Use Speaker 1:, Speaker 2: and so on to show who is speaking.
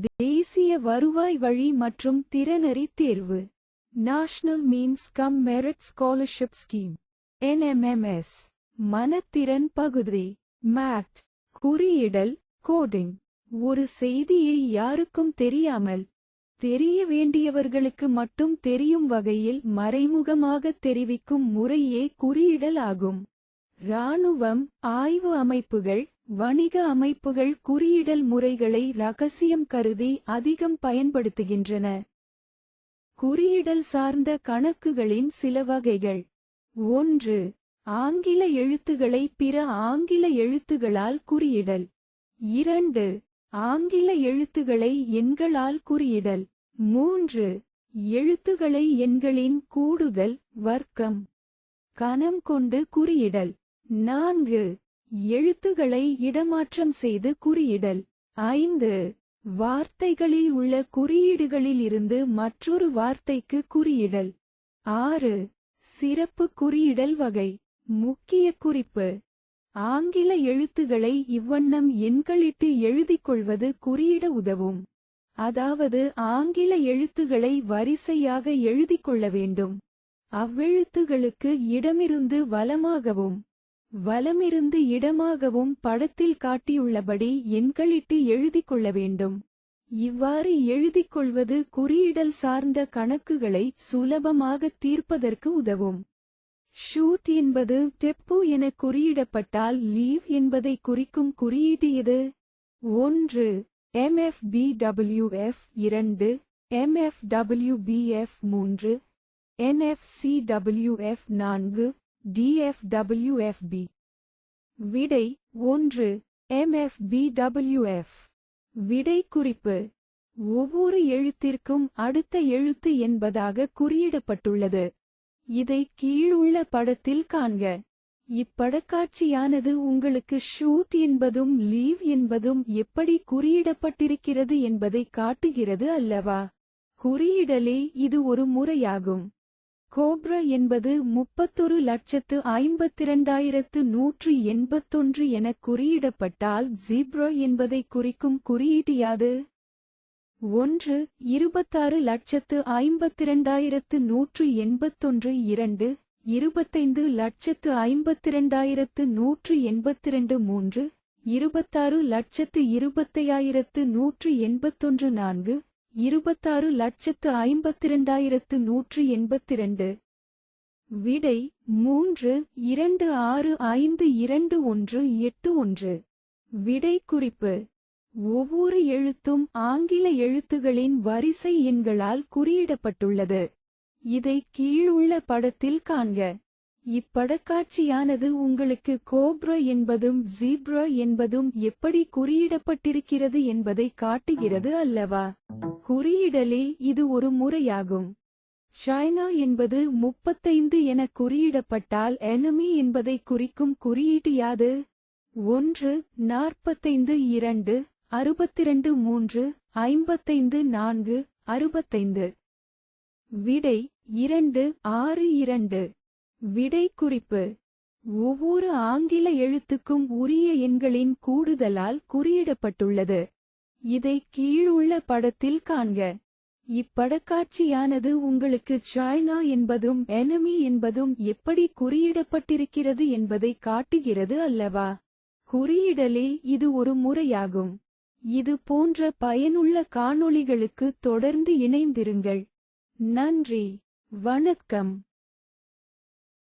Speaker 1: தேசிய வருவாய் வழி மற்றும் திறனறி தேர்வு. National means cum merit scholarship scheme NMMS மனத்திறன் பகுதி. மேட் குறியிடல். கோடிங் ஒரு செய்தியை யாருக்கும் தெரியாமல். தெரிய வேண்டியவர்களுக்கு மட்டும் தெரியும் வகையில் மறைமுகமாக தெரிவிக்கும் முறையே குறியிடல் ஆகும். இராணுவம் ஆய்வு அமைப்புகள் வணிக அமைப்புகள் குறியிடல் முறைகளை ரகசியம் கருதி அதிகம் பயன்படுத்துகின்றன. குறியிடல் சார்ந்த கணக்குகளின் சில வகைகள். ஒன்று ஆங்கில எழுத்துக்களை பிற ஆங்கில எழுத்துகளால் குறியிடல். இரண்டு ஆங்கில எழுத்துக்களை எண்களால் குறியிடல். மூன்று எழுத்துக்களை எண்களின் கூடுதல் வர்க்கம். கனம் கொண்டு குறியிடல். நான்கு எழுத்துகளை இடமாற்றம் செய்து குறியிடல். ஐந்து. வார்த்தைகளில் உள்ள குறியீடுகளில் இருந்து மற்றொரு வார்த்தைக்கு குறியிடல். ஆறு. சிறப்பு குறியிடல் வகை. முக்கிய குறிப்பு. ஆங்கில எழுத்துகளை இவ்வண்ணம் எண்களிட்டு எழுதிக் கொள்வது குறியிட உதவும். அதாவது ஆங்கில எழுத்துகளை வரிசையாக எழுதிக் கொள்ள வேண்டும். அவ்வெழுத்துகளுக்கு இடமிருந்து வலமாகவும் வலமிருந்து இடமாகவும் படத்தில் காட்டியுள்ளபடி எண்களிட்டு எழுதிக் கொள்ள வேண்டும். இவ்வாறு எழுதிக் கொள்வது குறியிடல் சார்ந்த கணக்குகளை சுலபமாக தீர்ப்பதற்கு உதவும். ஷூட் என்பது டெப்பு என குறியிடப்பட்டால் லீவ் என்பதை குறிக்கும் குறியீடு எது? ஒன்று எம்எஃப்பிடபிள்யூஎஃப் இரண்டு எம்எஃப்டபிள்யூபிஎஃப் மூன்று என்எஃப்சிடபிள்யூஎஃப் நான்கு டிஎஃப்டபிள்யூஎஃபி விடை ஒன்று எம்எஃப்பிடபிள்யூஎஃப் விடை குறிப்பு ஒவ்வொரு எழுத்திற்கும் அடுத்த எழுத்து என்பதாக குறியிடப்பட்டுள்ளது. இதை கீழுள்ள படத்தில் காண்க. இப்படக்காட்சியானது உங்களுக்கு ஷூட் என்பதும் லீவ் என்பதும் எப்படி குறியிடப்பட்டிருக்கிறது என்பதை காட்டுகிறது அல்லவா? குறியிடலே இது ஒரு முறையாகும். கோப்ரா என்பது முப்பத்தொரு லட்சத்து ஐம்பத்திரண்டாயிரத்து நூற்று எண்பத்தொன்று என குறியிடப்பட்டால் ஜீப்ரா என்பதை குறிக்கும் குறியீட்டு யாது? ஒன்று இருபத்தாறு லட்சத்து ஐம்பத்திரண்டாயிரத்து நூற்று எண்பத்தொன்று இரண்டு இருபத்தைந்து லட்சத்து ஐம்பத்திரண்டாயிரத்து நூற்று எண்பத்திரண்டு மூன்று இருபத்தாறு லட்சத்து இருபத்தையாயிரத்து நூற்று எண்பத்தொன்று நான்கு இருபத்தாறு லட்சத்து ஐம்பத்திரண்டாயிரத்து நூற்று எண்பத்திரண்டு. விடை மூன்று இரண்டு ஆறு ஐந்து இரண்டு ஒன்று எட்டு ஒன்று. விடை குறிப்பு. ஒவ்வொரு எழுத்தும் ஆங்கில எழுத்துகளின் வரிசை எண்களால் குறியிடப்பட்டுள்ளது. இதை கீழுள்ள படத்தில் காண்க. இப்படக்காட்சியானது உங்களுக்கு கோப்ரா என்பதும் ஜீப்ரா என்பதும் எப்படி குறியிடப்பட்டிருக்கிறது என்பதை காட்டுகிறது அல்லவா? குறியிடலில் இது ஒரு முறையாகும். சைனா என்பது முப்பத்தைந்து என குறியிடப்பட்டால் எனமி என்பதை குறிக்கும் குறியீட்டு யாது? ஒன்று நாற்பத்தைந்து இரண்டு அறுபத்திரண்டு மூன்று ஐம்பத்தைந்து நான்கு அறுபத்தைந்து. விடை இரண்டு ஆறு இரண்டு. விடை குறிப்பு ஒவ்வொரு ஆங்கில எழுத்துக்கும் உரிய எண்களின் கூடுதலால் குறியிடப்பட்டுள்ளது. இதை கீழுள்ள படத்தில் காண்க. இப்படக்காட்சியானது உங்களுக்கு சைனா என்பதும் எனமி என்பதும் எப்படி குறியிடப்பட்டிருக்கிறது என்பதை காட்டுகிறது அல்லவா? குறியிடலில் இது ஒரு முறையாகும். இது போன்ற பயனுள்ள காணொளிகளுக்கு தொடர்ந்து இணைந்திருங்கள். நன்றி. வணக்கம்.